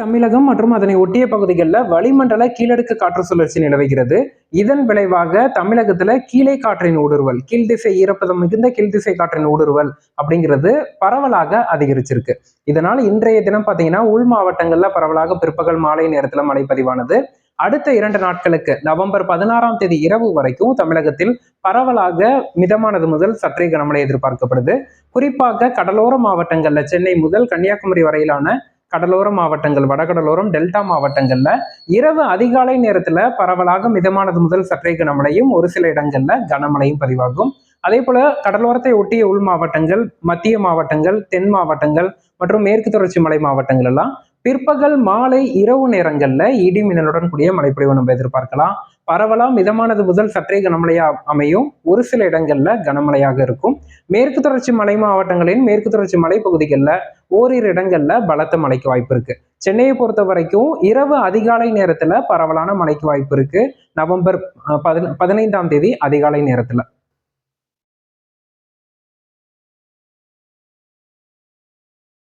தமிழகம் மற்றும் அதனை ஒட்டிய பகுதிகளில் வளிமண்டல கீழடுக்கு காற்று சுழற்சி நிலவுகிறது. இதன் விளைவாக தமிழகத்துல கீழே காற்றின் ஊடுருவல் கீழ்திசை ஈரப்பதம் மிகுந்த கீழ்திசை காற்றின் ஊடுருவல் அப்படிங்கிறது பரவலாக அதிகரிச்சிருக்கு. இதனால் இன்றைய தினம் பார்த்தீங்கன்னா உள் மாவட்டங்கள்ல பரவலாக பிற்பகல் மாலை நேரத்துல மழை பதிவானது. அடுத்த இரண்டு நாட்களுக்கு நவம்பர் பதினாறாம் தேதி இரவு வரைக்கும் தமிழகத்தில் பரவலாக மிதமானது முதல் சற்றே கனமழை எதிர்பார்க்கப்படுது. குறிப்பாக கடலோர மாவட்டங்கள்ல சென்னை முதல் கன்னியாகுமரி வரையிலான கடலோர மாவட்டங்கள் வடகடலோரம் டெல்டா மாவட்டங்கள்ல இரவு அதிகாலை நேரத்துல பரவலாக மிதமானது முதல் சற்றே கனமழையும் ஒரு சில இடங்கள்ல கனமழையும் பதிவாகும். அதே போல கடலோரத்தை ஒட்டிய உள் மாவட்டங்கள் மத்திய மாவட்டங்கள் தென் மாவட்டங்கள் மற்றும் மேற்கு தொடர்ச்சி மலை மாவட்டங்கள் எல்லாம் பிற்பகல் மாலை இரவு நேரங்கள்ல இடி மின்னலுடன் கூடிய மழைப்பொழிவு நம்ம எதிர்பார்க்கலாம். பரவலா மிதமானது முதல் சற்றே கனமழையா அமையும். ஒரு சில இடங்கள்ல கனமழையாக இருக்கும். மேற்கு தொடர்ச்சி மலை மாவட்டங்களின் மேற்கு தொடர்ச்சி மலைப்பகுதிகளில் ஓரிரு இடங்கள்ல பலத்த மழைக்கு வாய்ப்பு இருக்கு. சென்னையை பொறுத்த வரைக்கும் இரவு அதிகாலை நேரத்துல பரவலான மழைக்கு வாய்ப்பு இருக்கு. நவம்பர் பதினைந்தாம் தேதி அதிகாலை நேரத்துல.